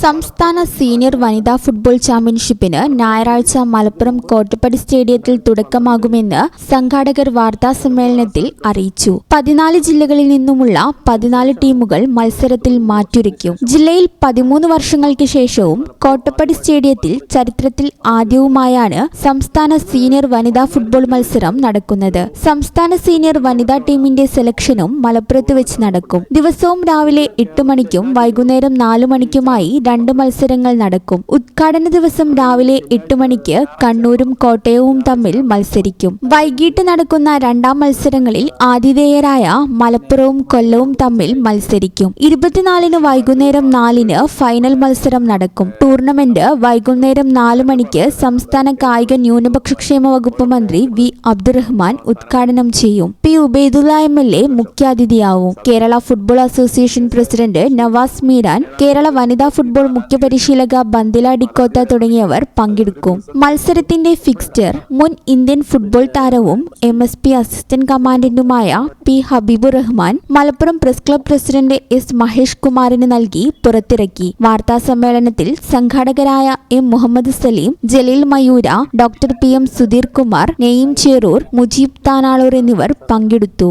സംസ്ഥാന സീനിയർ വനിതാ ഫുട്ബോൾ ചാമ്പ്യൻഷിപ്പിന് ഞായറാഴ്ച മലപ്പുറം കോട്ടപ്പടി സ്റ്റേഡിയത്തിൽ തുടക്കമാകുമെന്ന് സംഘാടകർ വാർത്താ സമ്മേളനത്തിൽ അറിയിച്ചു. പതിനാല് ജില്ലകളിൽ നിന്നുമുള്ള പതിനാല് ടീമുകൾ മത്സരത്തിൽ മാറ്റുരയ്ക്കും. ജില്ലയിൽ പതിമൂന്ന് വർഷങ്ങൾക്ക് ശേഷവും കോട്ടപ്പടി സ്റ്റേഡിയത്തിൽ ചരിത്രത്തിൽ ആദ്യവുമായാണ് സംസ്ഥാന സീനിയർ വനിതാ ഫുട്ബോൾ മത്സരം നടക്കുന്നത്. സംസ്ഥാന സീനിയർ വനിതാ ടീമിന്റെ സെലക്ഷനും മലപ്പുറത്ത് വെച്ച് നടക്കും. ദിവസവും രാവിലെ എട്ട് മണിക്കും വൈകുന്നേരം നാലു മണിക്കുമായി രണ്ട് മത്സരങ്ങൾ നടക്കും. ഉദ്ഘാടന ദിവസം രാവിലെ എട്ട് മണിക്ക് കണ്ണൂരും കോട്ടയവും തമ്മിൽ മത്സരിക്കും. വൈകിട്ട് നടക്കുന്ന രണ്ടാം മത്സരങ്ങളിൽ ആതിഥേയരായ മലപ്പുറവും കൊല്ലവും തമ്മിൽ മത്സരിക്കും. ഇരുപത്തിനാലിന് വൈകുന്നേരം നാലിന് ഫൈനൽ മത്സരം നടക്കും. ടൂർണമെന്റ് വൈകുന്നേരം നാല് മണിക്ക് സംസ്ഥാന കായിക ന്യൂനപക്ഷക്ഷേമ വകുപ്പ് മന്ത്രി വി. അബ്ദുറഹ്മാൻ ഉദ്ഘാടനം ചെയ്യും. P. Ubaidulla M. L. A മുഖ്യാതിഥിയാവും. Kerala football association president Navas Meeran Kerala വനിതാ ഫുട്ബോൾ മുഖ്യപരിശീലക ബന്ദില ഡിക്കോത്ത തുടങ്ങിയവർ പങ്കെടുക്കും. മത്സരത്തിന്റെ ഫിക്സ്റ്റർ മുൻ ഇന്ത്യൻ ഫുട്ബോൾ താരവും M S P assistant കമാൻഡന്റുമായ P Habibur Rahman Malappuram press club president S Mahesh കുമാറിന് നൽകി പുറത്തിറക്കി. വാർത്താ സമ്മേളനത്തിൽ സംഘാടകരായ M Muhammad Saleem Jaleel Mayoora doctor P M Sudheer Kumar നെയ്യം Cherur Mujeeb Tanalur എന്നിവർ പങ്കെടുത്തു.